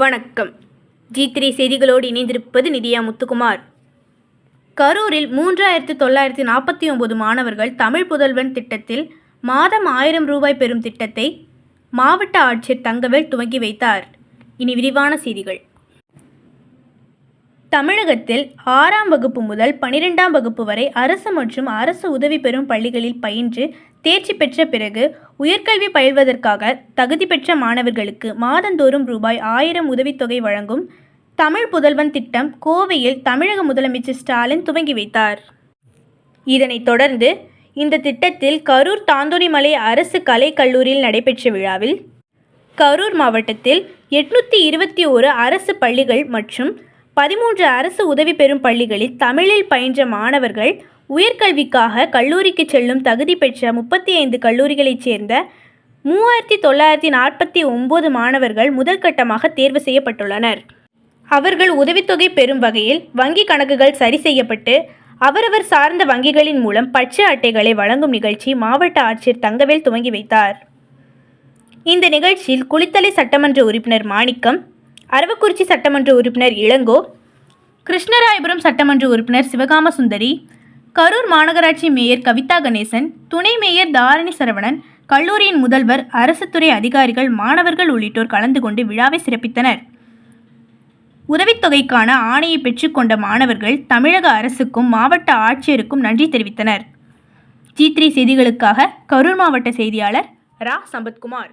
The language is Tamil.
வணக்கம். ஜி த்ரீ செய்திகளோடு இணைந்திருப்பது நிதியா முத்துக்குமார். கரூரில் மூன்றாயிரத்து தொள்ளாயிரத்து நாற்பத்தி ஒன்பது மாணவர்கள் தமிழ் புதல்வன் திட்டத்தில் மாதம் ஆயிரம் ரூபாய் பெறும் திட்டத்தை மாவட்ட ஆட்சியர் தங்கவேல் துவங்கி வைத்தார். இனி விரிவான செய்திகள். தமிழகத்தில் ஆறாம் வகுப்பு முதல் பனிரெண்டாம் வகுப்பு வரை அரசு மற்றும் அரசு உதவி பெறும் பள்ளிகளில் பயின்று தேர்ச்சி பெற்ற பிறகு உயர்கல்வி பயில்வதற்காக தகுதி பெற்ற மாணவர்களுக்கு மாதந்தோறும் ரூபாய் ஆயிரம் உதவித்தொகை வழங்கும் தமிழ் புதல்வன் திட்டம் கோவையில் தமிழக முதலமைச்சர் ஸ்டாலின் துவங்கி வைத்தார். இதனைத் தொடர்ந்து இந்த திட்டத்தில் கரூர் தாந்தோணிமலை அரசு கலைக்கல்லூரியில் நடைபெற்ற விழாவில் கரூர் மாவட்டத்தில் எட்நூற்றி இருபத்தி ஓரு அரசு பள்ளிகள் மற்றும் பதிமூன்று அரசு உதவி பெறும் பள்ளிகளில் தமிழில் பயின்ற மாணவர்கள் உயர்கல்விக்காக கல்லூரிக்கு செல்லும் தகுதி பெற்ற முப்பத்தி ஐந்து கல்லூரிகளைச் சேர்ந்த மூவாயிரத்தி தொள்ளாயிரத்தி நாற்பத்தி ஒம்பது மாணவர்கள் முதற்கட்டமாக தேர்வு செய்யப்பட்டுள்ளனர். அவர்கள் உதவித்தொகை பெறும் வகையில் வங்கி கணக்குகள் சரி செய்யப்பட்டு அவரவர் சார்ந்த வங்கிகளின் மூலம் பச்சை அட்டைகளை வழங்கும் நிகழ்ச்சி மாவட்ட ஆட்சியர் தங்கவேல் துவங்கி வைத்தார். இந்த நிகழ்ச்சியில் குளித்தலை சட்டமன்ற உறுப்பினர் மாணிக்கம் அரவக்குறிச்சி சட்டமன்ற உறுப்பினர் இளங்கோ கிருஷ்ணராயபுரம் சட்டமன்ற உறுப்பினர் சிவகாம சுந்தரி கரூர் மாநகராட்சி மேயர் கவிதா கணேசன் துணை மேயர் தாரணி சரவணன் கல்லூரியின் முதல்வர் அரசு துறை அதிகாரிகள் மாணவர்கள் உள்ளிட்டோர் கலந்து கொண்டு விழாவை சிறப்பித்தனர். உதவித்தொகைக்கான ஆணையை பெற்றுக்கொண்ட மாணவர்கள் தமிழக அரசுக்கும் மாவட்ட ஆட்சியருக்கும் நன்றி தெரிவித்தனர். ஜி த்ரீ செய்திகளுக்காக கரூர் மாவட்ட செய்தியாளர் ரா. சம்பத்குமார்.